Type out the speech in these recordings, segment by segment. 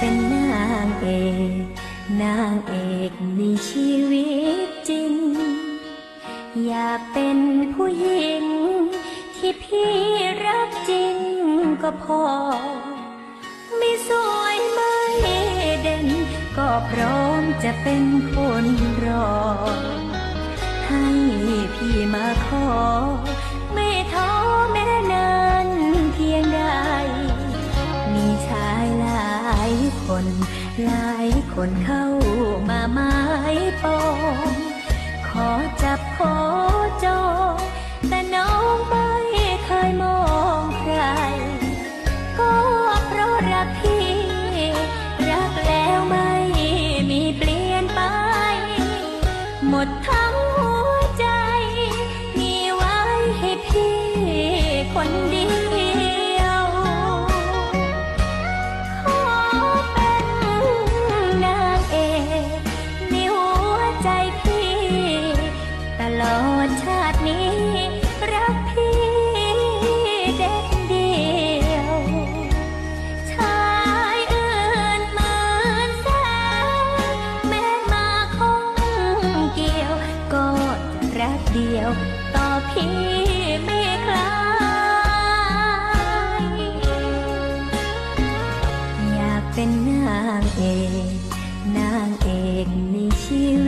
เป็นนางเอก นางเอกในชีวิตจริง อยากเป็นผู้หญิง ที่พี่รักจริงก็พอ ไม่สวยไม่เด่น ก็พร้อมจะเป็นคนรอ ให้พี่มาขอ ไม่ท้อแม่นา หลายคนเข้ามาหมายปองขอจับขอจองแต่น้องไม่เคยมองใคร ก็เพราะรักพี่ รักแล้วไม่มีเปลี่ยนไป หมดทั้ง นางเอกในชีวิต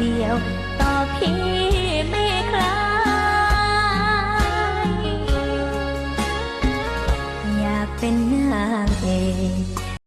เดียวต่อพี่